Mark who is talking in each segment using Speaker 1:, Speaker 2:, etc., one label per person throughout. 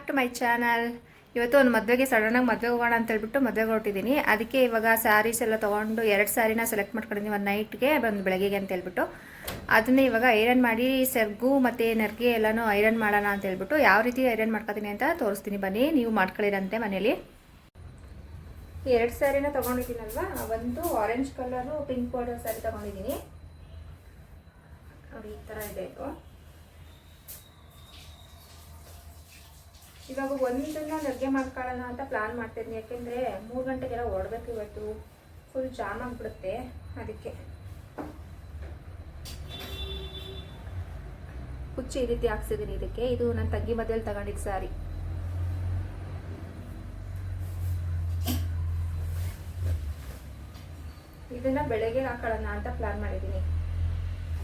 Speaker 1: Back to my channel ಇವತ್ತು ಒಂದು ಮದುವೆಗೆ ಸಡನ್ನಾಗಿ ಮದುವೆ ಹೋಗೋಣ ಅಂತ ಹೇಳ್ಬಿಟ್ಟು ಮದುವೆಗೆ ಹೊರಟಿದ್ದೀನಿ. ಅದಕ್ಕೆ ಇವಾಗ ಸ್ಯಾರೀಸ್ ಎಲ್ಲ ತೊಗೊಂಡು ಎರಡು ಸ್ಯಾರಿನ ಸೆಲೆಕ್ಟ್ ಮಾಡ್ಕೊಂಡಿದ್ದೀನಿ ಒಂದು ನೈಟ್ಗೆ ಒಂದು ಬೆಳಗ್ಗೆಗೆ ಅಂತ ಹೇಳ್ಬಿಟ್ಟು. ಅದನ್ನೇ ಇವಾಗ ಐರನ್ ಮಾಡಿ, ಸೆರ್ಗು ಮತ್ತು ನರ್ಗೆ ಎಲ್ಲನೂ ಐರನ್ ಮಾಡೋಣ ಅಂತ ಹೇಳ್ಬಿಟ್ಟು ಯಾವ ರೀತಿ ಐರನ್ ಮಾಡ್ಕೊತೀನಿ ಅಂತ ತೋರಿಸ್ತೀನಿ. ಬನ್ನಿ, ನೀವು ಮಾಡ್ಕೊಳ್ಳಿರಂತೆ ಮನೇಲಿ ಎರಡು ಸ್ಯಾರಿನ ತೊಗೊಂಡಿದ್ದೀನಲ್ವಾ? ಒಂದು orange colour pink border sari ತೊಗೊಂಡಿದ್ದೀನಿ. ನೋಡಿ, ಈ ಥರ ಇದೆ ಇದು. ಇವಾಗ ಒಂದನ್ನ ಲಗ್ಗೆ ಮಾಡ್ಕೊಳ್ಳೋಣ ಅಂತ ಪ್ಲಾನ್ ಮಾಡ್ತಿದ್ದೀನಿ ಯಾಕೆಂದರೆ ಮೂರು ಗಂಟೆಗೆಲ್ಲ ಹೊರಡ್ಬೇಕು ಇವತ್ತು. ಫುಲ್ ಜಾಮ್ ಆಗಿಬಿಡುತ್ತೆ. ಅದಕ್ಕೆ. ಕುಚ್ಚು ಈ ರೀತಿ ಹಾಕ್ಸಿದ್ದೀನಿ ಇದಕ್ಕೆ. ಇದು ನನ್ನ ತಂಗಿ ಮಧ್ಯದಲ್ಲಿ ತಗೊಂಡಿದ್ದು ಸಾರಿ ಇದನ್ನ ಬೆಳಗ್ಗೆ ಹಾಕೊಳ್ಳೋಣ ಅಂತ ಪ್ಲಾನ್ ಮಾಡಿದ್ದೀನಿ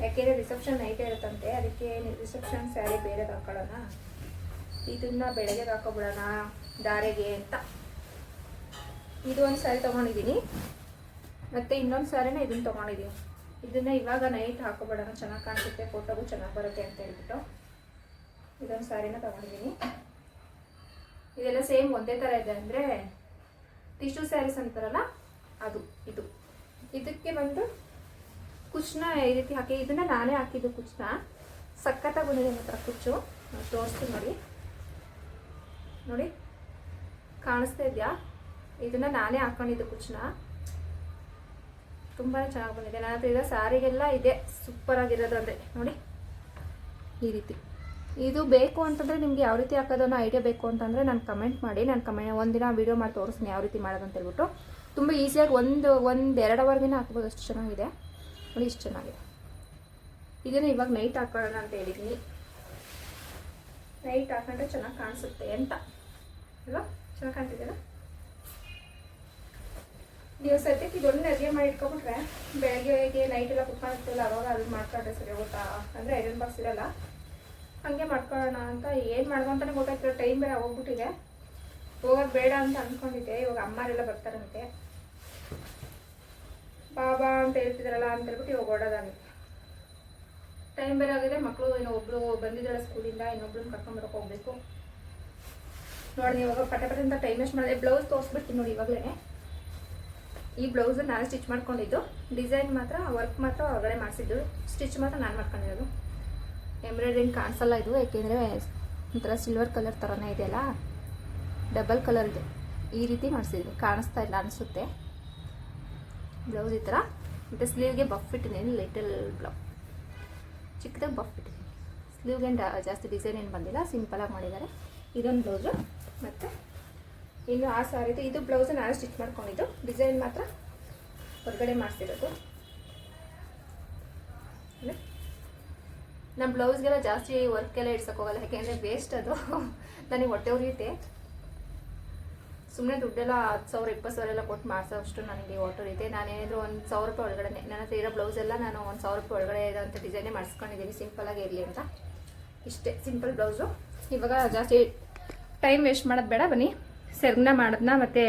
Speaker 1: ಯಾಕೆಂದರೆ ರಿಸೆಪ್ಷನ್ ನೈಟ್ ಇರುತ್ತಂತೆ. ಅದಕ್ಕೆ ರಿಸೆಪ್ಷನ್ ಸ್ಯಾರಿ ಬೇರೆ ಹಾಕೊಳ್ಳೋಣ. ಇದನ್ನ ಬೆಳಗ್ಗೆ ಹಾಕೋಬಿಡೋಣ, ದಾರೆಗೆ ಅಂತ. ಇದು ಒಂದು ಸಾರಿ ತೊಗೊಂಡಿದ್ದೀನಿ ಮತ್ತು ಇನ್ನೊಂದು ಸ್ಯಾರಿನ ಇದನ್ನ ತೊಗೊಂಡಿದ್ದೀನಿ ಇದನ್ನ ಇವಾಗ ನೈಟ್ ಹಾಕೊಬಿಡೋಣ, ಚೆನ್ನಾಗಿ ಕಾಣಿಸುತ್ತೆ ಫೋಟೋಗೂ ಚೆನ್ನಾಗಿ ಬರುತ್ತೆ ಅಂತ ಹೇಳ್ಬಿಟ್ಟು ಇದೊಂದು ಸಾರಿನ ತೊಗೊಂಡಿದ್ದೀನಿ ಇದೆಲ್ಲ ಸೇಮ್ ಒಂದೇ ಥರ ಇದೆ ಅಂದರೆ ಟಿಶ್ಯೂ ಸ್ಯಾರೀಸ್ ಅಂತಾರಲ್ಲ ಅದು, ಇದು. ಇದಕ್ಕೆ ಬಂದು ಕುಚ್ನ ಈ ರೀತಿ ಹಾಕಿ, ಇದನ್ನ ನಾನೇ ಹಾಕಿದ್ದು ಕುಚ್ನ ಸಖತ್ತಾಗಿ ಬಂದಿದೆ ಮಾತ್ರ ಕುಚ್ಚು. ತೋರಿಸ್ತೀನಿ ನೋಡಿ. ನೋಡಿ, ಕಾಣಿಸ್ತಾ ಇದೆಯಾ? ಇದನ್ನ ನಾನೇ ಹಾಕೊಂಡಿದ್ದು ಕುಚ್ಚನ್ನ. ತುಂಬಾ ಚೆನ್ನಾಗಿ ಬಂದಿದೆ. ನನ್ನ ಹತ್ರ ಇರೋ ಸಾರಿಗೆಲ್ಲ ಇದೆ. ಸೂಪರ್ ಆಗಿರೋದು ಅಂದರೆ. ನೋಡಿ, ಈ ರೀತಿ. ಇದು ಬೇಕು ಅಂತಂದರೆ ನಿಮ್ಗೆ ಯಾವ ರೀತಿ ಹಾಕೋದು ಐಡಿಯಾ ಬೇಕು ಅಂತಂದರೆ ನಾನು ಕಮೆಂಟ್ ಮಾಡಿ. ನಾನು ಕಮೆ ಒಂದಿನ ವೀಡಿಯೋ ಮಾಡಿ ತೋರಿಸ್ತೀನಿ ಯಾವ ರೀತಿ ಮಾಡೋದು ಅಂತ ಹೇಳ್ಬಿಟ್ಟು. ತುಂಬ ಈಸಿಯಾಗಿ ಒಂದು ಒಂದು ಎರಡು ಅವರ್ಗಿನ ಹಾಕ್ಬೋದು. ಅಷ್ಟು ಚೆನ್ನಾಗಿದೆ. ನೋಡಿ, ಇಷ್ಟು ಚೆನ್ನಾಗಿದೆ. ಇದನ್ನು ಇವಾಗ ನೈಟ್ ಹಾಕೋಣ ಅಂತ ಹೇಳಿದ್ದೀನಿ ನೈಟ್ ಹಾಕೊಂಡ್ರೆ ಚೆನ್ನಾಗಿ ಕಾಣಿಸುತ್ತೆ ಅಂತ. ಅಲ್ವಾ? ಚೆನ್ನಾಗಿ ಕಾಣ್ತಿದೆಯಲ್ಲ ನೀವು ಸದ್ಯಕ್ಕೆ ಇದೊಂದು ಅಡುಗೆ ಮಾಡಿ ಇಟ್ಕೊಬಿಟ್ರೆ ಬೆಳಗ್ಗೆ ನೈಟ್ ಎಲ್ಲ ಕುತ್ಕೊಂಡಿರ್ತಿಲ್ಲ ಅವಾಗ ಅದು ಮಾಡ್ಕೊಂಡ್ರೆ ಸರಿ ಹೋಗುತ್ತಾ? ಅಂದರೆ ಐರನ್ ಬಾಕ್ಸ್ ಇರಲ್ಲ. ಹಂಗೆ ಮಾಡ್ಕೊಳ್ಳೋಣ ಅಂತ ಏನು ಮಾಡೋದು ಅಂತಲೇ ಗೊತ್ತಾಗ್ತಿಲ್ಲ ಟೈಮ್ ಬೇರೆ ಹೋಗ್ಬಿಟ್ಟಿದೆ. ಹೋಗೋದು ಬೇಡ ಅಂತ ಅಂದ್ಕೊಂಡಿದ್ದೆ ಇವಾಗ ಅಮ್ಮರೆಲ್ಲ ಬರ್ತಾರಂತೆ ಬಾಬಾ ಅಂತ ಹೇಳ್ತಿದ್ರಲ್ಲ ಅಂತ ಹೇಳ್ಬಿಟ್ಟು ಇವಾಗ ಓಡೋದಾಗಿ ಟೈಮ್ ಬೇರೆ ಆಗಿದೆ ಮಕ್ಕಳು ಇನ್ನೊಬ್ರು ಬಂದಿದ್ದಾಳೆ ಸ್ಕೂಲಿಂದ ಇನ್ನೊಬ್ಳನ್ನ ಕರ್ಕೊಂಡ್ಬರಕ್ ಹೋಗ್ಬೇಕು. ನೋಡಿ ಇವಾಗ ಪಟ ಪಟ ಅಂತ ಟೈಮ್ ವೇಸ್ಟ್ ಮಾಡಿದೆ ಬ್ಲೌಸ್ ತೋರಿಸ್ಬಿಡ್ತೀನಿ ನೋಡಿ ಇವಾಗಲೇ ಈ ಬ್ಲೌಸ್ ನಾನು ಸ್ಟಿಚ್ ಮಾಡ್ಕೊಂಡಿದ್ದು. ಡಿಸೈನ್ ಮಾತ್ರ ವರ್ಕ್ ಮಾತ್ರ ಹೊರಗಡೆ ಮಾಡಿಸಿದ್ದು. ಸ್ಟಿಚ್ ಮಾತ್ರ ನಾನು ಮಾಡ್ಕೊಂಡಿರೋದು. ಎಂಬ್ರಾಯ್ಡ್ರಿಂಗ್ ಕಾಣಿಸಲ್ಲ ಇದು ಏಕೆಂದರೆ ಒಂಥರ ಸಿಲ್ವರ್ ಕಲರ್ ಥರನೇ ಇದೆಯಲ್ಲ ಡಬಲ್ ಕಲರ್ ಇದೆ. ಈ ರೀತಿ ಮಾಡಿಸಿದ್ದೀನಿ ಕಾಣಿಸ್ತಾ ಇಲ್ಲ ಅನಿಸುತ್ತೆ. ಬ್ಲೌಸ್ ಈ ಥರ. ಮತ್ತು ಸ್ಲೀವ್ಗೆ ಬಫ್ ಇಟ್ಟಿದ್ದೀನಿ ಲಿಟಲ್ ಬ್ಲೌ ಚಿಕ್ಕದಾಗಿ ಬಫ್ ಇಟ್ಟಿದ್ದೀನಿ. ಸ್ಲೀವ್ಗೆ ಜಾಸ್ತಿ ಡಿಸೈನ್ ಏನು ಬಂದಿಲ್ಲ ಸಿಂಪಲಾಗಿ ಮಾಡಿದ್ದಾರೆ. ಇದೊಂದು ಬ್ಲೌಸು ಮತ್ತು ಇನ್ನು ಆ ಸಾರಿದು ಇದು ಬ್ಲೌಸ್ ನಾನು ಸ್ಟಿಚ್ ಮಾಡ್ಕೊಂಡಿದ್ದು. ಡಿಸೈನ್ ಮಾತ್ರ ಹೊರಗಡೆ ಮಾಡಿಸಿರೋದು. ನಮ್ಮ ಬ್ಲೌಸ್ಗೆಲ್ಲ ಜಾಸ್ತಿ ವರ್ಕೆಲ್ಲ ಇಡ್ಸೋಕೆ ಹೋಗಲ್ಲ ಯಾಕೆಂದರೆ ವೇಸ್ಟ್ ಅದು. ನನಗೆ ಹೊಟ್ಟೆ ಉರಿಯುತ್ತೆ. ಸುಮ್ಮನೆ ದುಡ್ಡೆಲ್ಲ ಹತ್ತು ಸಾವಿರ, ಇಪ್ಪತ್ತು ಸಾವಿರ ಎಲ್ಲ ಕೊಟ್ಟು ಮಾಡಿಸೋ ಅಷ್ಟು ನನಗೆ ಹೊಟ್ಟೆ ಉರಿಯುತ್ತೆ. ನಾನೇನಾದರೂ ಒಂದು ಸಾವಿರ ರೂಪಾಯಿ ಒಳಗಡೆ ನನ್ನ ಹತ್ರ ಇರೋ ಬ್ಲೌಸ್ ಎಲ್ಲ ನಾನು ಒಂದು ಸಾವಿರ ರೂಪಾಯಿ ಒಳಗಡೆ ಇರೋಂಥ ಡಿಸೈನೇ ಮಾಡಿಸ್ಕೊಂಡಿದ್ದೀನಿ. ಸಿಂಪಲಾಗಿ ಇರಲಿ ಅಂತ. ಇಷ್ಟೇ ಸಿಂಪಲ್ ಬ್ಲೌಸು. ಇವಾಗ ಜಾಸ್ತಿ ಟೈಮ್ ವೇಸ್ಟ್ ಮಾಡೋದು ಬೇಡ, ಬನ್ನಿ. ಸೆರ್ಗನ್ನ ಮಾಡೋದನ್ನ ಮತ್ತು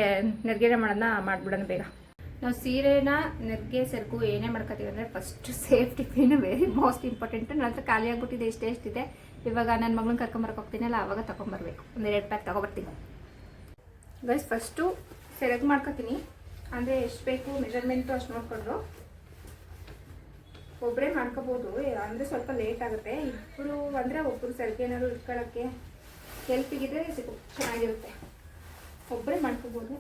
Speaker 1: ನೆರಿಗೆನ ಮಾಡೋದನ್ನ ಮಾಡಿಬಿಡೋಣ ಬೇಗ. ನಾವು ಸೀರೆನ, ನೆರಿಗೆ, ಸೆರಗು ಏನೇ ಮಾಡ್ಕೋತೀವಿ ಅಂದರೆ first safety pin very most important ನನ್ನ ಹತ್ರ ಖಾಲಿ ಎಷ್ಟೇ ಇಷ್ಟೇ ಎಷ್ಟಿದೆ. ಇವಾಗ ನನ್ನ ಮಗಳನ್ನ ಕರ್ಕೊಂಬರಕ್ಕೆ ಹೋಗ್ತೀನಲ್ಲ ಆವಾಗ ತೊಗೊಂಬರ್ಬೇಕು ಒಂದು ಎರಡು ಪ್ಯಾಕ್ ತೊಗೊಬರ್ತೀನಿ. ಗೈಸ್ ಫಸ್ಟು ಸೆರಗು ಮಾಡ್ಕೊತೀನಿ. ಅಂದರೆ ಎಷ್ಟು ಬೇಕು ಮೆಜರ್ಮೆಂಟು ಅಷ್ಟು ನೋಡಿಕೊಂಡು. ಒಬ್ಬರೇ ಮಾಡ್ಕೋಬೋದು. ಅಂದರೆ ಸ್ವಲ್ಪ ಲೇಟ್ ಆಗುತ್ತೆ. ಇಬ್ಬರು ಅಂದರೆ ಒಬ್ಬರು ಸೆರಗೇನಾದ್ರು ಇಟ್ಕೊಳ್ಳೋಕ್ಕೆ ಹೆಲ್ಪಿಗಿದ್ರೆ ಸಿಗು, ಚೆನ್ನಾಗಿರುತ್ತೆ. ಒಬ್ಬರೇ ಮಾಡ್ಕೋಬೋದು.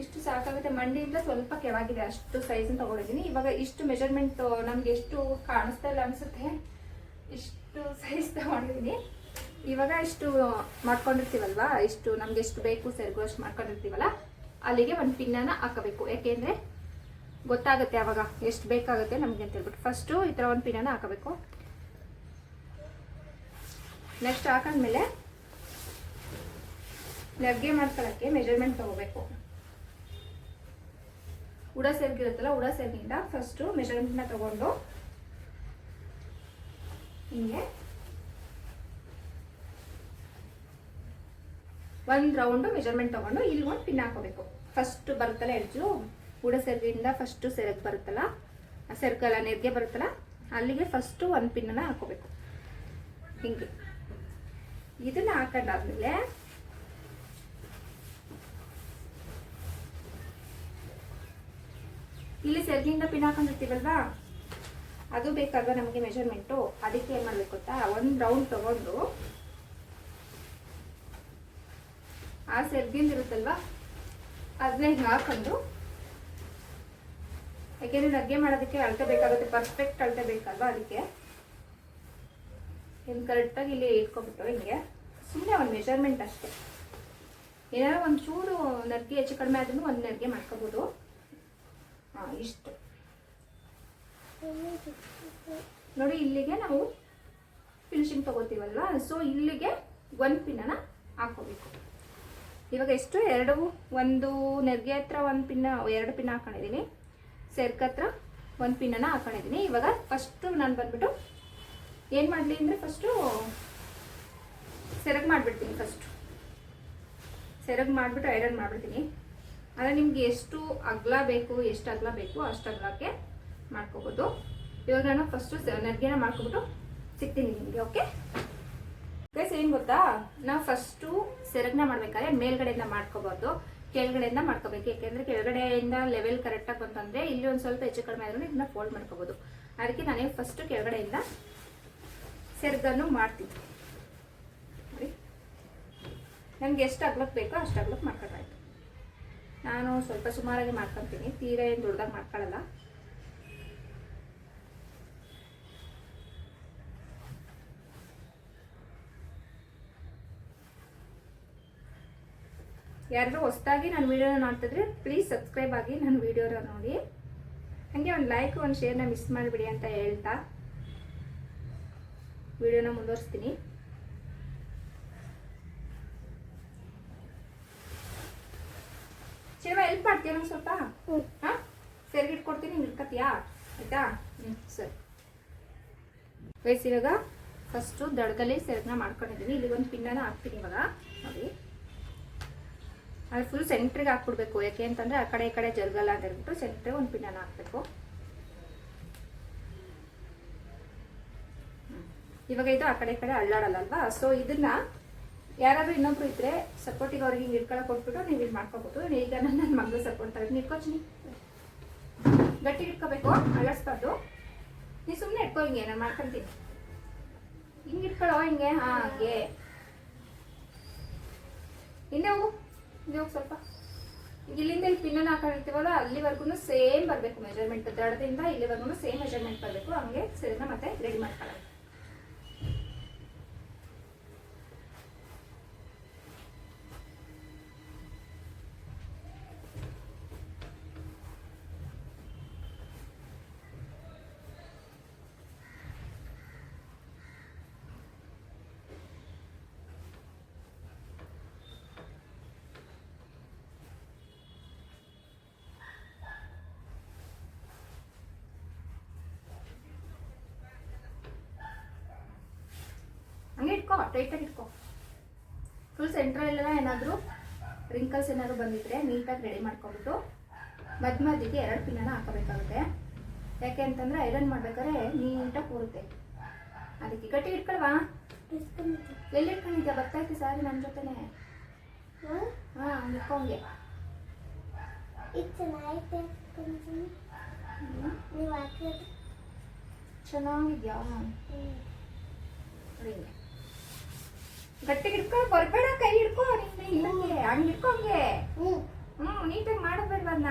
Speaker 1: ಇಷ್ಟು ಸಾಕಾಗುತ್ತೆ. ಮಂಡಿಯಿಂದ ಸ್ವಲ್ಪ ಕೆಳಗಿದೆ. ಅಷ್ಟು ಸೈಜನ್ನು ತಗೊಂಡಿದ್ದೀನಿ. ಇವಾಗ ಇಷ್ಟು ಮೆಜರ್ಮೆಂಟ್ ನಮ್ಗೆ ಎಷ್ಟು ಕಾಣಿಸ್ತಾ ಇಲ್ಲ ಅನಿಸುತ್ತೆ. ಇಷ್ಟು ಸೈಜ್ ತಗೊಂಡಿದ್ದೀನಿ. ಇವಾಗ ಇಷ್ಟು ಮಾಡ್ಕೊಂಡಿರ್ತೀವಲ್ವಾ? ಇಷ್ಟು ನಮ್ಗೆ ಎಷ್ಟು ಬೇಕು, ಸೆರಗು ಅಷ್ಟು ಮಾಡ್ಕೊಂಡಿರ್ತೀವಲ್ಲ? ಅಲ್ಲಿಗೆ ಒಂದು ಪಿನ್ನನ್ನು ಹಾಕಬೇಕು. ಯಾಕೆಂದರೆ ಗೊತ್ತಾಗುತ್ತೆ ಅವಾಗ. ಎಷ್ಟು ಬೇಕಾಗುತ್ತೆ ನಮಗೆ ಅಂತ ಹೇಳ್ಬಿಟ್ಟು. ಫಸ್ಟು ಈ ಥರ ಒಂದು ಪಿನ್ನನ್ನು ಹಾಕಬೇಕು. ನೆಕ್ಸ್ಟ್ ಹಾಕೊಂಡ್ಮೇಲೆ ಲಗ್ಗೆ ಮಾಡ್ಕೊಳ್ಳೋಕ್ಕೆ ಮೆಜರ್ಮೆಂಟ್ ತಗೋಬೇಕು. ಉಡ ಸೇರ್ಗಿರುತ್ತಲ್ಲ, ಉಡ ಸೆರ್ಗಿಂದ ಫಸ್ಟು ಮೆಜರ್ಮೆಂಟ್ನ ತಗೊಂಡು ಹಿಂಗೆ ಒಂದು ರೌಂಡು ಮೆಜರ್ಮೆಂಟ್ ತಗೊಂಡು ಇಲ್ಲಿ ಒಂದು ಪಿನ್ ಹಾಕೋಬೇಕು. ಫಸ್ಟ್ ಬರುತ್ತಲ್ಲ ಎಡ್ಜು ಉಡ ಸೆರ್ಗಿಂದ ಫಸ್ಟು ಸೆರಗ್ ಬರುತ್ತಲ್ಲ, ಆ ನೆರ್ಗೆ ನೆರಿಗೆ ಬರುತ್ತಲ್ಲ, ಅಲ್ಲಿಗೆ ಫಸ್ಟು ಒಂದು ಪಿನ್ನನ್ನು ಹಾಕೋಬೇಕು. ಹಿಂಗೆ. ಇದನ್ನ ಹಾಕೊಂಡಾದ್ಮೇಲೆ ಇಲ್ಲಿ ಸೆರ್ಗಿಂದ ಪಿನ್ ಹಾಕೊಂಡಿರ್ತೀವಲ್ವಾ? ಅದು ಬೇಕಲ್ವಾ ನಮಗೆ ಮೆಷರ್ಮೆಂಟು ಅದಕ್ಕೆ ಏನು ಮಾಡ್ಬೇಕು ಗೊತ್ತಾ? ಒಂದು ರೌಂಡ್ ತಗೊಂಡು ಆ ಸೆರ್ಗಿಂದ ಇರುತ್ತಲ್ವಾ? ಅದನ್ನ ಹಿಂಗೆ ಹಾಕೊಂಡು ಯಾಕೆಂದ್ರೆ ಅಡುಗೆ ಮಾಡೋದಕ್ಕೆ ಅಳತೆ ಬೇಕಾಗುತ್ತೆ. ಪರ್ಫೆಕ್ಟ್ ಅಳತೆ ಬೇಕಲ್ವಾ ಅದಕ್ಕೆ? ಇನ್ನು ಕರೆಕ್ಟಾಗಿ ಇಲ್ಲಿ ಇಟ್ಕೊಬಿಟ್ಟು ಹಿಂಗೆ ಸುಮ್ಮನೆ ಒಂದು ಮೆಷರ್ಮೆಂಟ್ ಅಷ್ಟೇ. ಏನಾದ್ರು ಒಂದು ಚೂರು ನರ್ಗೆ ಹೆಚ್ಚು ಕಡಿಮೆ ಆದ್ರೂ ಒಂದು ನರ್ಗೆ ಮಾಡ್ಕೋಬೋದು. ಹಾಂ, ಇಷ್ಟು. ನೋಡಿ, ಇಲ್ಲಿಗೆ ನಾವು ಫಿನಿಶಿಂಗ್ ತಗೋತೀವಲ್ವಾ? ಸೊ ಇಲ್ಲಿಗೆ ಒಂದು ಪಿನ್ನನ ಹಾಕೋಬೇಕು ಇವಾಗ ಎಷ್ಟು? ಎರಡು, ಒಂದು ನೆರಿಗೆ ಹತ್ರ ಒಂದು ಪಿನ್ನ ಎರಡು ಪಿನ್ ಹಾಕೊಂಡಿದ್ದೀನಿ. ಸೆರ್ಕ್ ಹತ್ರ ಒಂದು ಪಿನ್ನನ ಹಾಕೊಂಡಿದ್ದೀನಿ. ಇವಾಗ ಫಸ್ಟು ನಾನು ಬಂದ್ಬಿಟ್ಟು ಏನು ಮಾಡಲಿ ಅಂದರೆ ಫಸ್ಟು ಸೆರಗ್ ಮಾಡಿಬಿಡ್ತೀನಿ ಫಸ್ಟು ಸೆರಗ್ ಮಾಡಿಬಿಟ್ಟು ಐರನ್ ಮಾಡಿಬಿಡ್ತೀನಿ. ಅಂದರೆ ನಿಮ್ಗೆ ಎಷ್ಟು ಅಗಲ ಬೇಕು, ಎಷ್ಟು ಅಗಲ ಬೇಕು ಅಷ್ಟು ಅಗಲಕ್ಕೆ ಮಾಡ್ಕೋಬೋದು. ಇವಾಗ ನಾನು ಫಸ್ಟು ನರ್ಗೆನ ಮಾಡ್ಕೊಬಿಟ್ಟು ಸಿಗ್ತೀನಿ ನಿಮಗೆ ಓಕೆ ಗೈಸ್ ಏನು ಗೊತ್ತಾ? ನಾವು ಫಸ್ಟು ಸೆರಗನ್ನ ಮಾಡ್ಬೇಕಾದ್ರೆ ಮೇಲ್ಗಡೆಯಿಂದ ಮಾಡ್ಕೋಬಾರ್ದು ಕೆಳಗಡೆಯಿಂದ ಮಾಡ್ಕೋಬೇಕು. ಯಾಕೆಂದ್ರೆ ಕೆಳಗಡೆಯಿಂದ ಲೆವೆಲ್ ಕರೆಕ್ಟಾಗಿ ಬಂತಂದ್ರೆ ಇಲ್ಲಿ ಒಂದು ಸ್ವಲ್ಪ ಹೆಚ್ಚು ಕಡಿಮೆ ಆದ್ರೂ ಇದನ್ನ ಫೋಲ್ಡ್ ಮಾಡ್ಕೋಬೋದು. ಅದಕ್ಕೆ ನಾನೇ ಫಸ್ಟ್ ಕೆಳಗಡೆಯಿಂದ ಸೆರಗನ್ನು ಮಾಡ್ತೀನಿ ನೋಡಿ. ನನಗೆ ಎಷ್ಟು ಅಗ್ಲಕ್ಕೆ ಬೇಕೋ ಅಷ್ಟು ಅಗ್ಲಕ್ಕೆ ಮಾಡ್ಕೊಂಡ್ರಾಯ್ತು ನಾನು ಸ್ವಲ್ಪ ಸುಮಾರಾಗಿ ಮಾಡ್ಕೊತೀನಿ. ತೀರ ಏನು ದೊಡ್ಡದಾಗಿ ಮಾಡ್ಕೊಳ್ಳಲ್ಲ ಯಾರಾದರೂ ಹೊಸದಾಗಿ ನನ್ನ ವೀಡಿಯೋನ ನೋಡ್ತಿದ್ರೆ ಪ್ಲೀಸ್ ಸಬ್ಸ್ಕ್ರೈಬ್ ಆಗಿ ನನ್ನ ವೀಡಿಯೋನ ನೋಡಿ. ಹಾಗೆ ಒಂದು ಲೈಕ್ ಒಂದು ಶೇರ್ನ ಮಿಸ್ ಮಾಡಿಬಿಡಿ ಅಂತ ಹೇಳ್ತಾ. ವಿಡಿಯೋನ ಮುಂದುವರಿಸ್ತೀನಿ. ಶಿವ ಎಲ್ಪ್ ಮಾಡ್ತೀಯ ನಂಗೆ ಸ್ವಲ್ಪ? ಹಾಂ? ಸೆರ್ಗಿ ಇಟ್ಕೊಡ್ತೀನಿ ಹಿಂಗೆ ಇಟ್ಕೊತೀಯಾ ಆಯ್ತಾ? ಹ್ಞೂ ಸರಿ. ವಯಸ್ಸು ಇವಾಗ ಫಸ್ಟು ದಡದಲ್ಲಿ ಸೆರಗನ್ನ ಮಾಡ್ಕೊಂಡಿದ್ದೀನಿ. ಇಲ್ಲಿ ಒಂದು ಪಿನ್ನನ ಹಾಕ್ತೀನಿ ಇವಾಗ. ನೋಡಿ. ಅದು ಫುಲ್ ಸೆಂಟ್ರಿಗೆ ಹಾಕ್ಬಿಡ್ಬೇಕು. ಯಾಕೆ ಅಂತಂದರೆ ಆ ಕಡೆ ಈ ಕಡೆ ಜರುಗಲ್ಲ ಅಂತ ಹೇಳ್ಬಿಟ್ಟು ಸೆಂಟ್ರಿಗೆ ಒಂದು ಪಿನ್ನನ ಹಾಕಬೇಕು. ಇವಾಗ ಇದು ಆ ಕಡೆ ಈ ಕಡೆ ಅಲ್ವಾ ಸೊ ಇದನ್ನ ಯಾರಾದ್ರೂ ಇನ್ನೊಬ್ರು ಇದ್ರೆ ಸಪೋರ್ಟಿಗೆ ಅವ್ರಿಗೆ ಹಿಂಗೆ ಇಟ್ಕೊಳಕ್ ಕೊಟ್ಬಿಟ್ಟು ನೀವು ಇಲ್ಲಿ ಮಾಡ್ಕೋಬಹುದು ಈಗ ನನ್ನ ನನ್ನ ಮಗಳು ಸಪೋರ್ಟ್ ತಾರೆ ಇಟ್ಕೋಚಿನಿ ಗಟ್ಟಿ ಇಟ್ಕೋಬೇಕು ಅಳಸ್ಬಾರ್ದು. ನೀ ಸುಮ್ಮನೆ ಇಟ್ಕೋ ಹಿಂಗೆ, ನಾನು ಮಾಡ್ಕೊಂತೀನಿ. ಹಿಂಗೆ ಇಟ್ಕೊಳೋ ಹಿಂಗೆ? ಹಾ, ಹಂಗೆ. ಹಿಂದೆ ಹೋಗು. ಹಿಂದೆ ಹೋಗ್ ಸ್ವಲ್ಪ. ಇಲ್ಲಿಂದ ಇಲ್ಲಿ ಪಿನ್ನ ಹಾಕೊಂಡಿರ್ತೀವಲ್ಲ ಅಲ್ಲಿವರೆಗೂ ಸೇಮ್ ಬರಬೇಕು ಮೆಜರ್ಮೆಂಟ್ ದಡದಿಂದ ಇಲ್ಲಿವರೆಗೂ ಸೇಮ್ ಮೆಜರ್ಮೆಂಟ್ ಬರಬೇಕು. ಹಂಗೆ ಸರಿನ ಮತ್ತೆ ರೆಡಿ ಮಾಡ್ಕೊಳ್ಳೋದು ಹಂಗೆ ಇಟ್ಕೋ ಟೈಟಾಗಿ ಇಟ್ಕೋ. ಫುಲ್ ಸೆಂಟ್ರಲ್ ಎಲ್ಲ ಏನಾದರೂ ರಿಂಕಲ್ಸ್ ಏನಾದರೂ ಬಂದಿದ್ರೆ ನೀಟಾಗಿ ರೆಡಿ ಮಾಡ್ಕೊಬಿಟ್ಟು ಮಧ್ಯ ಮಧ್ಯಕ್ಕೆ ಎರಡು ಪಿನ್ನ ಹಾಕೋಬೇಕಾಗುತ್ತೆ. ಯಾಕೆ ಅಂತಂದ್ರೆ ಐರನ್ ಮಾಡ್ಬೇಕಾದ್ರೆ ನೀಟಾಗಿ ಕೂರುತ್ತೆ. ಅದಕ್ಕೆ ಗಟ್ಟಿ ಇಟ್ಕೊಳ್ವಾ ಎಲ್ಲಿ ಇಟ್ಕೊಂಡಿದ್ಯಾ ಬರ್ತಾ ಇತ್ತು ಸಾರಿ ನನ್ನ ಜೊತೆನೆ? ಹಾಂ ಇಟ್ಕೊಂಗೆ ಚೆನ್ನಾಗಿದ್ಯಾ? ಹ್ಞೂ ಹಿಂಗೆ ಗಟ್ಟಿಗೆ ಹಿಡ್ಕೊ ಬರ್ಬೇಡ ಕೈ ಹಿಡ್ಕೊ ನಿನ್ನೆ ಇಲ್ಲಂಗೆ, ಹಂಗೆ ಹಿಡ್ಕೊ ಹಂಗೆ ಹ್ಞೂ, ನೀಟಾಗಿ ಮಾಡಬೇಡ್ವ ಅದನ್ನ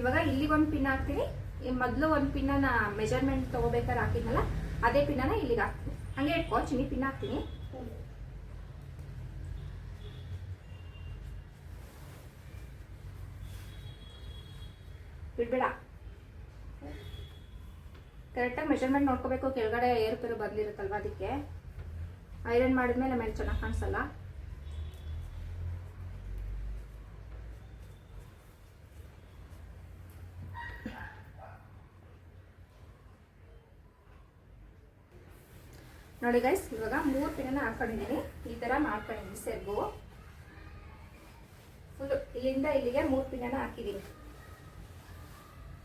Speaker 1: ಇವಾಗ ಇಲ್ಲಿಗೆ ಒಂದು ಪಿನ್ ಹಾಕ್ತೀನಿ. ಮೊದಲು ಒಂದು ಪಿನ್ನ ಮೆಜರ್ಮೆಂಟ್ ತಗೋಬೇಕಾದ್ರೆ ಹಾಕಿದ್ನಲ್ಲ, ಅದೇ ಪಿನ್ನ ಇಲ್ಲಿಗೆ ಹಾಕ್ತೀನಿ. ಹಂಗೆ ಇಟ್ಕೋ ಚಿನಿ ಪಿನ್ ಹಾಕ್ತೀನಿ. ಬಿಡ್ಬೇಡ. ಕರೆಕ್ಟಾಗಿ ಮೆಷರ್ಮೆಂಟ್ ನೋಡ್ಕೋಬೇಕು, ಕೆಳಗಡೆ ಏರುಪೇರು ಬಂದಿರುತ್ತಲ್ವ ಅದಕ್ಕೆ? ಐರನ್ ಮಾಡಿದ್ಮೇಲೆ ಮೇಲೆ ಚೆನ್ನಾಗಿ ಕಾಣಿಸಲ್ಲ? ನೋಡಿ ಗೈಸ್ ಇವಾಗ ಮೂರು ಪಿನ್ನ ಹಾಕೊಂಡಿದ್ದೀನಿ. ಈ ಥರ ಮಾಡ್ಕೊಂಡಿದ್ದೀನಿ, ಸೆರ್ಗು. ಇಲ್ಲಿಂದ ಇಲ್ಲಿಗೆ ಮೂರು ಪಿನ ಹಾಕಿದ್ದೀನಿ.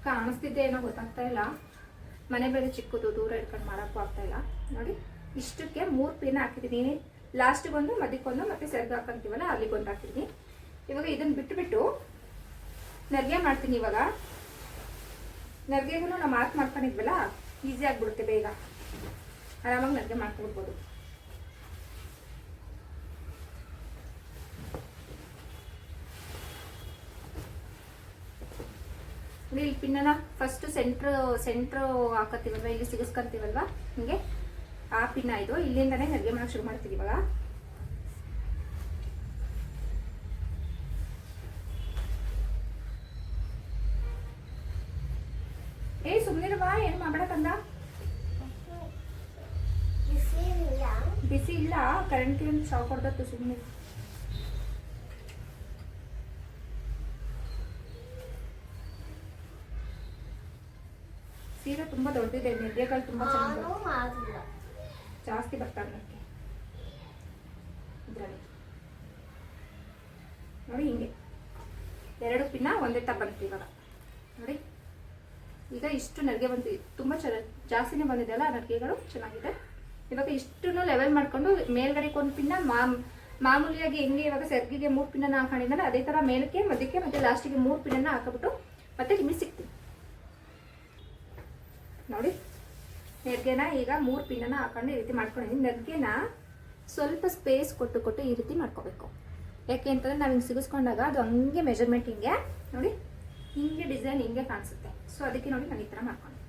Speaker 1: ಕಾಣಿಸ್ತಿದ್ದೆ ಏನೋ ಗೊತ್ತಾಗ್ತಾ ಇಲ್ಲ. ಮನೆ ಬೇರೆ ಚಿಕ್ಕದು, ದೂರ ಇಟ್ಕೊಂಡು ಮಾಡೋಕ್ಕೂ ಆಗ್ತಾ ಇಲ್ಲ. ನೋಡಿ, ಇಷ್ಟಕ್ಕೆ ಮೂರು ಪಿನ್ ಹಾಕಿದ್ದೀನಿ. ಲಾಸ್ಟಿಗೊಂದು ಮಧ್ಯಕ್ಕೊಂದು ಮತ್ತೆ ಸೆರ್ಗ್ ಹಾಕಂತೀವಲ್ಲ ಅಲ್ಲಿಗೊಂದು ಹಾಕಿದ್ದೀನಿ. ಇವಾಗ ಇದನ್ನ ಬಿಟ್ಟುಬಿಟ್ಟು ನರ್ಗೆ ಮಾಡ್ತೀನಿ ಇವಾಗ. ನರ್ಗೆಗೂ ನಾವು ಮಾರ್ಕ್ ಮಾಡ್ಕೊಂಡಿದ್ವಲ್ಲ ಈಸಿ ಆಗಿಬಿಡುತ್ತೆ ಬೇಗ. ಆರಾಮಾಗಿ ನರ್ಗೆ ಮಾಡ್ಕೊಬಿಡ್ಬೋದು ಇಲ್ಲಿ ಪಿನ್ನನ ಫಸ್ಟ್ ಸೆಂಟ್ರ್ ಸೆಂಟ್ರ್ ಹಾಕತ್ತೀವಲ್ವ? ಇಲ್ಲಿ ಸಿಗಿಸ್ಕೊಂತೀವಲ್ವ? ಹಿಂಗೆ? ಆ ಪಿನ್ನ ಇದು, ಇಲ್ಲಿಂದಾನೇ ಅಡುಗೆ ಮಾಡಕ್ಕೆ ಶುರು ಮಾಡ್ತೀವಿ ಇವಾಗ ಏ ಸುಮ್ಮನೆ ಬಾ ಏನು ಮಾಡಬೇಡ ಕಂದ ಬಿಸಿ ಇಲ್ಲ ಕರೆಂಟ್ ಏನು ಶಾಕ್ ಹೊಡೆದತ್ತು ಸುಮ್ಮನೆ ಸೀರೆ ತುಂಬಾ ದೊಡ್ಡದಿದೆ ನಿದ್ದೆಗಳು ತುಂಬಾ ಚೆನ್ನಾಗಿ
Speaker 2: ಮಾಡಿಲ್ಲ
Speaker 1: ಜಾಸ್ತಿ ಬರ್ತಾರೆ ಅದಕ್ಕೆ. ಇದರಲ್ಲಿ. ನೋಡಿ ಹಿಂಗೆ. ಎರಡು ಪಿನ್ನ ಒಂದೇ ತ ಬಂತು ಇವಾಗ. ನೋಡಿ. ಈಗ ಇಷ್ಟು ನರಿಗೆ ಬಂತು. ತುಂಬ ಚೆನ್ನಾಗಿ ಜಾಸ್ತಿನೇ ಬಂದಿದೆ ಅಲ್ಲ ನರಿಗೆಗಳು ಚೆನ್ನಾಗಿದೆ. ಇವಾಗ ಇಷ್ಟನ್ನು ಲೆವೆಲ್ ಮಾಡ್ಕೊಂಡು ಮೇಲ್ಗಡೆ ಒಂದು ಪಿನ್ನ ಮಾಮ್ ಮಾಮೂಲಿಯಾಗಿ ಹೆಂಗೆ ಇವಾಗ ಸೆರ್ಗಿಗೆ ಮೂರು ಪಿನ್ನ ಹಾಕೊಂಡಿದ್ಮೇಲೆ ಅದೇ ಥರ ಮೇಲಕ್ಕೆ ಮಧ್ಯಕ್ಕೆ ಮತ್ತೆ ಲಾಸ್ಟಿಗೆ ಮೂರು ಪಿನ್ನ ಹಾಕಿಬಿಟ್ಟು ಮತ್ತೆ ನಿಮಗೆ ಸಿಗ್ತೀನಿ. ನೋಡಿ. ನೆರ್ಗೆನ ಈಗ ಮೂರು ಪಿನ್ನ ಹಾಕೊಂಡು ಈ ರೀತಿ ಮಾಡ್ಕೊಂಡಿದ್ದೀನಿ ನೆರ್ಗೆನ ಸ್ವಲ್ಪ ಸ್ಪೇಸ್ ಕೊಟ್ಟು ಕೊಟ್ಟು ಈ ರೀತಿ ಮಾಡ್ಕೋಬೇಕು. ಯಾಕೆ ಅಂತಂದ್ರೆ ನಾವು ಹಿಂಗೆ ಸಿಗಿಸ್ಕೊಂಡಾಗ ಅದು ಹಂಗೆ ಮೆಜರ್ಮೆಂಟ್ ಹಿಂಗೆ, ನೋಡಿ, ಹಿಂಗೆ ಡಿಸೈನ್ ಹಿಂಗೆ ಕಾಣಿಸುತ್ತೆ. ಸೊ ಅದಕ್ಕೆ ನೋಡಿ ನಾನು ಈ ಥರ ಮಾಡ್ಕೊಂಡು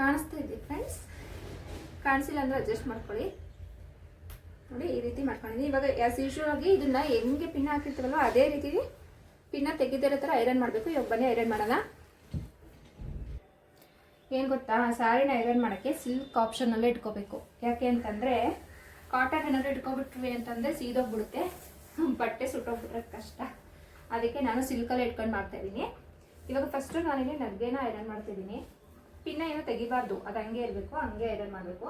Speaker 1: ಕಾಣಿಸ್ತಾ ಇದ್ದೀನಿ ಫ್ರೆಂಡ್ಸ್ ಕಾಣಿಸಿಲ್ಲ ಅಂದರೆ ಅಡ್ಜಸ್ಟ್ ಮಾಡ್ಕೊಳ್ಳಿ. ನೋಡಿ, ಈ ರೀತಿ ಮಾಡ್ಕೊಂಡಿದ್ದೀನಿ ಇವಾಗ ಆಸ್ ಯೂಶುವಲ್ ಆಗಿ ಇದನ್ನ ಹೆಂಗೆ ಪಿನ್ನ ಹಾಕಿರ್ತೀವಲ್ವ, ಅದೇ ರೀತಿ ಪಿನ್ನ ತೆಗೆದಿರೋ ಥರ ಐರನ್ ಮಾಡಬೇಕು. ಇವಾಗ ಬನ್ನಿ ಐರನ್ ಮಾಡೋಣ. ಏನು ಗೊತ್ತಾ? ಸ್ಯಾರಿನ ಐರನ್ ಮಾಡೋಕ್ಕೆ ಸಿಲ್ಕ್ ಆಪ್ಷನಲ್ಲೇ ಇಟ್ಕೋಬೇಕು. ಯಾಕೆ ಅಂತಂದರೆ ಕಾಟನ್ ಏನಾದರೂ ಇಟ್ಕೊಬಿಟ್ವಿ ಅಂತಂದರೆ ಸೀದೋಗ್ಬಿಡುತ್ತೆ. ಬಟ್ಟೆ ಸುಟ್ಟೋಗ್ಬಿಟ್ರೆ ಕಷ್ಟ. ಅದಕ್ಕೆ ನಾನು ಸಿಲ್ಕಲ್ಲೇ ಇಟ್ಕೊಂಡು ಮಾಡ್ತಾ ಇದ್ದೀನಿ. ಇವಾಗ ಫಸ್ಟು ನಾನಿಲ್ಲಿ ನಗ್ಗೆನ ಐರನ್ ಮಾಡ್ತಿದ್ದೀನಿ ಪಿನ್ನ ಏನು ತೆಗಿಬಾರ್ದು. ಅದು ಹಂಗೆ ಇರಬೇಕು, ಹಂಗೆ ಐರನ್ ಮಾಡಬೇಕು.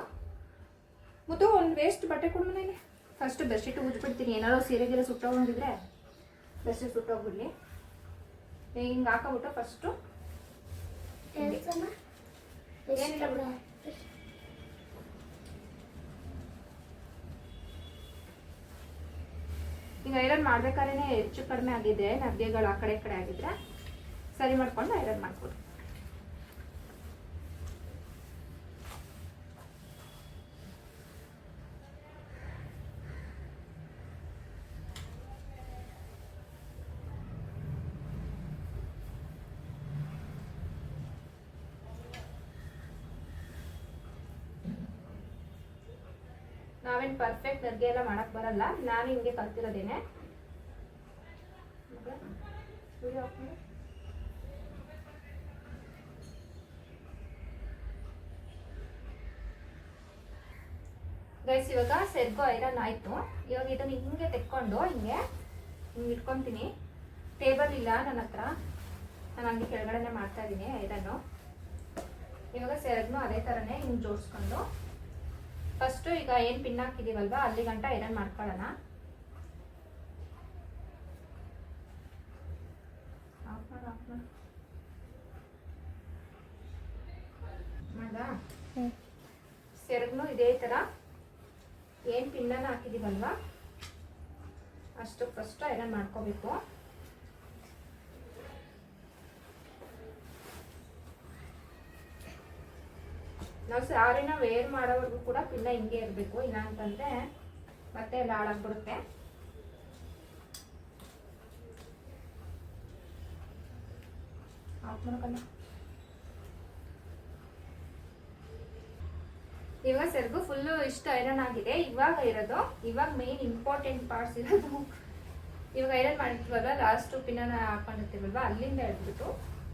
Speaker 1: ಮತ್ತು, ಒಂದು ವೇಸ್ಟ್ ಬಟ್ಟೆ ಕೊಡು ಮನೇಲಿ ಫಸ್ಟ್ ಬೆಡ್ಶೀಟ್ ಉಜ್ಬಿಡ್ತೀನಿ. ಏನಾದ್ರು ಸೀರೆ ಗೀರೆ ಸುಟ್ಟೋಗಿದ್ರೆ ಬೆಡ್ಶೀಟ್ ಸುಟ್ಟೋಗ್ಬಿಡ್ಲಿ. ಹಿಂಗೆ ಹಾಕೋಬಿಟ್ಟು ಫಸ್ಟು. ಈಗ ಐರನ್ ಮಾಡ್ಬೇಕಾದ್ರೆ ಹೆಚ್ಚು ಕಡಿಮೆ ಆಗಿದೆ ನಗೆಗಳು ಆ ಕಡೆ ಕಡೆ ಆಗಿದ್ರೆ ಸರಿ ಮಾಡ್ಕೊಂಡು ಐರನ್ ಮಾಡ್ಕೊಡು ನಾವೇನು ಪರ್ಫೆಕ್ಟ್ ಅಡುಗೆ ಎಲ್ಲ ಮಾಡಕ್ ಬರಲ್ಲ. ನಾನು ಹಿಂಗೆ ಕಲ್ತಿರೋದೇನೆ. ಗೈಸ್ ಇವಾಗ ಸೆರ್ಗು ಐರನ್ ಆಯ್ತು. ಇವಾಗ ಇದನ್ನ ಹಿಂಗೆ ತೆಕ್ಕೊಂಡು ಹಿಂಗೆ ಹಿಂಗೆ ಇಟ್ಕೊಂತೀನಿ. ಟೇಬಲ್ ಇಲ್ಲ ನನ್ನ ಹತ್ರ. ನಾನು ಹಂಗೆ ಕೆಳಗಡೆನೆ ಮಾಡ್ತಾ ಇದ್ದೀನಿ ಐರನ್ನು. ಇವಾಗ ಸೆರಗ್ನು ಅದೇ ಥರನೇ ಹಿಂಗೆ ಜೋಡಿಸ್ಕೊಂಡು ಫಸ್ಟು ಈಗ ಏನು ಪಿನ್ ಹಾಕಿದೀವಲ್ವಾ? ಅಲ್ಲಿ ಗಂಟ ಐರನ್ ಮಾಡ್ಕೊಳ್ಳೋಣ? ಸೆರಗ್ನು ಇದೇ ಥರ ಏನು ಪಿನ್ನನ್ನು ಹಾಕಿದೀವಲ್ವಾ? ಅಷ್ಟು ಫಸ್ಟ್ ಐರನ್ ಮಾಡ್ಕೋಬೇಕು. ನಾವು ಸ್ಯಾರಿನ ವೇರ್ ಮಾಡೋವರೆಗೂ ಕೂಡ ಪಿನ್ನ ಹಿಂಗೆ ಇರಬೇಕು, ಇಲ್ಲ ಮತ್ತೆ ಎಲ್ಲ ಹಾಳಾಗ್ಬಿಡುತ್ತೆ ಇವಾಗ ಸರ್ಗು ಫುಲ್ಲು ಇಷ್ಟು ಐರನ್ ಆಗಿದೆ. ಇವಾಗ ಇರೋದು, ಇವಾಗ ಮೇನ್ ಇಂಪಾರ್ಟೆಂಟ್ ಪಾರ್ಟ್ಸ್ ಇರೋದು. ಇವಾಗ ಐರನ್ ಮಾಡಿರ್ತೀವಲ್ವ ಲಾಸ್ಟ್ ಪಿನ್ನ ಹಾಕೊಂಡಿರ್ತೀವಲ್ವ, ಅಲ್ಲಿಂದ ಹೇಳ್ಬಿಟ್ಟು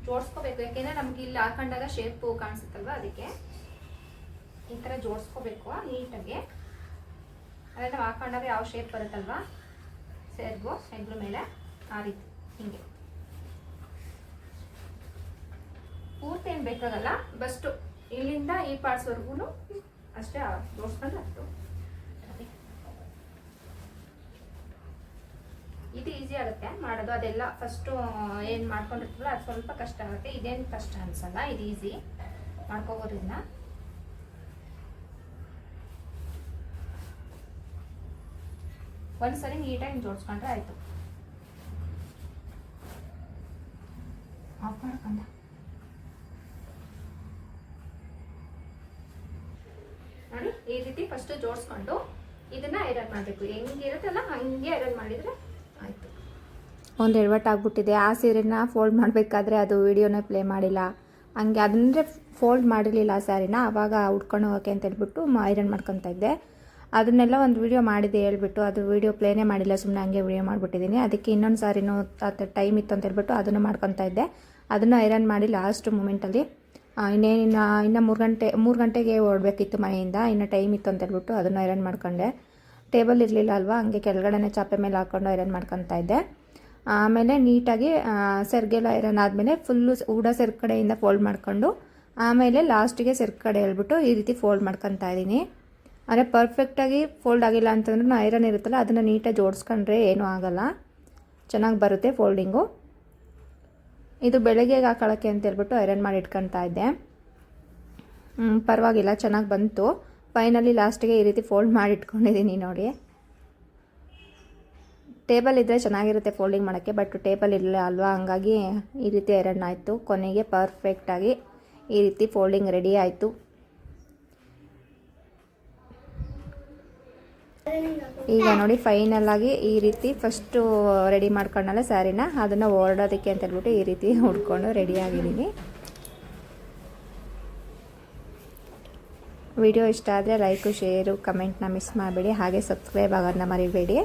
Speaker 1: ಜೋಡಿಸ್ಕೋಬೇಕು. ಯಾಕೆಂದ್ರೆ ನಮ್ಗೆ ಇಲ್ಲಿ ಹಾಕೊಂಡಾಗ ಶೇಪು ಕಾಣಿಸುತ್ತಲ್ವ ಅದಕ್ಕೆ. ಈ ಥರ ಜೋಡಿಸ್ಕೋಬೇಕು ನೀಟಾಗಿ. ಅದೇ ನಾವು ಹಾಕೊಂಡಾಗ ಯಾವ ಶೇಪ್ ಬರುತ್ತಲ್ವಾ? ಸೇರ್ಗು ಹೆಗ್ಲ ಮೇಲೆ ಆ ರೀತಿ, ಹಿಂಗೆ. ಪೂರ್ತಿ ಏನು ಬೇಕಾಗಲ್ಲ, ಬಸ್ಟು. ಇಲ್ಲಿಂದ ಈ ಪಾರ್ಟ್ಸ್ವರೆಗೂ ಅಷ್ಟೇ ಜೋಡಿಸ್ಕೊಂಡು ಅಷ್ಟು
Speaker 3: ಇದು ಈಸಿ ಆಗುತ್ತೆ ಮಾಡೋದು. ಅದೆಲ್ಲ ಫಸ್ಟು ಏನು ಮಾಡ್ಕೊಂಡಿರ್ತೀವಲ್ಲ, ಅದು ಸ್ವಲ್ಪ ಕಷ್ಟ ಆಗುತ್ತೆ. ಇದೇನು ಕಷ್ಟ ಅನ್ಸಲ್ಲ ಇದು ಈಸಿ ಮಾಡ್ಕೋಬೋದ್ರಿಂದ ಒಂದ್ಸರಿ ನೀಟಾಗಿ ಜೋಡಿಸ್ಕೊಂಡ್ರೆ ಆಯಿತು. ಆಫ್ ನೋಡಿ ಈ ರೀತಿ ಫಸ್ಟ್ ಜೋಡಿಸ್ಕೊಂಡು ಇದನ್ನ ಐರನ್ ಮಾಡಬೇಕು. ಹೆಂಗಿರುತ್ತಲ್ಲ ಹಂಗೆ ಐರನ್ ಮಾಡಿದ್ರೆ ಆಯ್ತು.
Speaker 1: ಒಂದು ಎಡವಟ್ಟು ಆಗ್ಬಿಟ್ಟಿದೆ. ಆ ಸೀರೆನ ಫೋಲ್ಡ್ ಮಾಡಬೇಕಾದ್ರೆ ಅದು ವಿಡಿಯೋನೇ ಪ್ಲೇ ಮಾಡಿಲ್ಲ. ಹಂಗೆ ಅದಂದರೆ ಫೋಲ್ಡ್ ಮಾಡಿರಲಿಲ್ಲ ಆ ಸ್ಯಾರಿನ ಆವಾಗ ಉಟ್ಕೊಂಡು ಹೋಗೋಕೆ ಅಂತ ಹೇಳ್ಬಿಟ್ಟು ಐರನ್ ಮಾಡ್ಕೊತಾ ಇದ್ದೆ. ಅದನ್ನೆಲ್ಲ ಒಂದು ವೀಡಿಯೋ ಮಾಡಿದೆ, ಹೇಳ್ಬಿಟ್ಟು ಅದು ವೀಡಿಯೋ ಪ್ಲೇನೇ ಮಾಡಿಲ್ಲ ಸುಮ್ಮನೆ ಹಂಗೆ ವೀಡಿಯೋ ಮಾಡಿಬಿಟ್ಟಿದ್ದೀನಿ ಅದಕ್ಕೆ ಇನ್ನೊಂದು ಸಾರಿನೂ ಟೈಮ್ ಇತ್ತು ಅಂತ ಹೇಳ್ಬಿಟ್ಟು ಅದನ್ನು ಮಾಡ್ಕೊತಾ ಇದ್ದೆ. ಅದನ್ನು ಐರನ್ ಮಾಡಿ ಲಾಸ್ಟ್ ಮೂಮೆಂಟಲ್ಲಿ ಇನ್ನೇನಿನ್ನ ಇನ್ನು ಮೂರು ಗಂಟೆ, ಮೂರು ಗಂಟೆಗೆ ಓಡಬೇಕಿತ್ತು ಮನೆಯಿಂದ, ಇನ್ನು ಟೈಮ್ ಇತ್ತು ಅಂತ ಹೇಳ್ಬಿಟ್ಟು ಅದನ್ನು ಐರನ್ ಮಾಡ್ಕೊಂಡೆ. ಟೇಬಲ್ ಇರಲಿಲ್ಲ ಅಲ್ವಾ, ಹಂಗೆ ಕೆಳಗಡೆನೆ ಚಾಪೆ ಮೇಲೆ ಹಾಕ್ಕೊಂಡು ಐರನ್ ಮಾಡ್ಕೊತಾ ಇದ್ದೆ. ಆಮೇಲೆ ನೀಟಾಗಿ ಸೆರ್ಗೆಲ್ಲ ಐರನ್ ಆದಮೇಲೆ ಫುಲ್ಲು ಊಡ ಸೆರ್ ಕಡೆಯಿಂದ ಫೋಲ್ಡ್ ಮಾಡ್ಕೊಂಡು, ಆಮೇಲೆ ಲಾಸ್ಟಿಗೆ ಸೆರ್ಕಡೆ ಕಡೆ ಹೇಳ್ಬಿಟ್ಟು ಈ ರೀತಿ ಫೋಲ್ಡ್ ಮಾಡ್ಕೊತಾ ಇದ್ದೀನಿ. ಅಂದರೆ ಪರ್ಫೆಕ್ಟಾಗಿ ಫೋಲ್ಡ್ ಆಗಿಲ್ಲ ಅಂತಂದ್ರೂ ಐರನ್ ಇರುತ್ತಲ್ಲ, ಅದನ್ನು ನೀಟಾಗಿ ಜೋಡಿಸ್ಕೊಂಡ್ರೆ ಏನೂ ಆಗಲ್ಲ. ಚೆನ್ನಾಗಿ ಬರುತ್ತೆ ಫೋಲ್ಡಿಂಗು ಇದು ಬೆಳಗ್ಗೆ ಹಾಕೊಳ್ಳೋಕ್ಕೆ ಅಂತ ಹೇಳ್ಬಿಟ್ಟು ಐರನ್ ಮಾಡಿ ಇಟ್ಕೊತಾ ಇದ್ದೆ. ಪರವಾಗಿಲ್ಲ, ಚೆನ್ನಾಗಿ ಬಂತು. ಫೈನಲಿ ಲಾಸ್ಟಿಗೆ ಈ ರೀತಿ ಫೋಲ್ಡ್ ಮಾಡಿ ಇಟ್ಕೊಂಡಿದ್ದೀನಿ ನೋಡಿ. ಟೇಬಲ್ ಇದ್ದರೆ ಚೆನ್ನಾಗಿರುತ್ತೆ ಫೋಲ್ಡಿಂಗ್ ಮಾಡೋಕ್ಕೆ ಬಟ್ ಟೇಬಲ್ ಇಲ್ಲ ಅಲ್ವಾ? ಹಂಗಾಗಿ ಈ ರೀತಿ ಐರನ್ ಆಯಿತು. ಕೊನೆಗೆ ಪರ್ಫೆಕ್ಟಾಗಿ ಈ ರೀತಿ ಫೋಲ್ಡಿಂಗ್ ರೆಡಿ ಆಯಿತು. ಈಗ ನೋಡಿ ಫೈನಲ್ ಆಗಿ ಈ ರೀತಿ ಫಸ್ಟು ರೆಡಿ ಮಾಡ್ಕೊಂಡಲ್ಲ ಸ್ಯಾರಿನ ಅದನ್ನು ಹೊರಡೋದಕ್ಕೆ ಅಂತ ಹೇಳ್ಬಿಟ್ಟು ಈ ರೀತಿ ಹುಡ್ಕೊಂಡು ರೆಡಿ ಆಗಿದ್ದೀನಿ. ವಿಡಿಯೋ ಇಷ್ಟ ಆದರೆ ಲೈಕು ಶೇರು ಕಮೆಂಟ್ನ ಮಿಸ್ ಮಾಡಬೇಡಿ. ಹಾಗೆ ಸಬ್ಸ್ಕ್ರೈಬ್ ಆಗೋದನ್ನ ಮರಿಬೇಡಿ.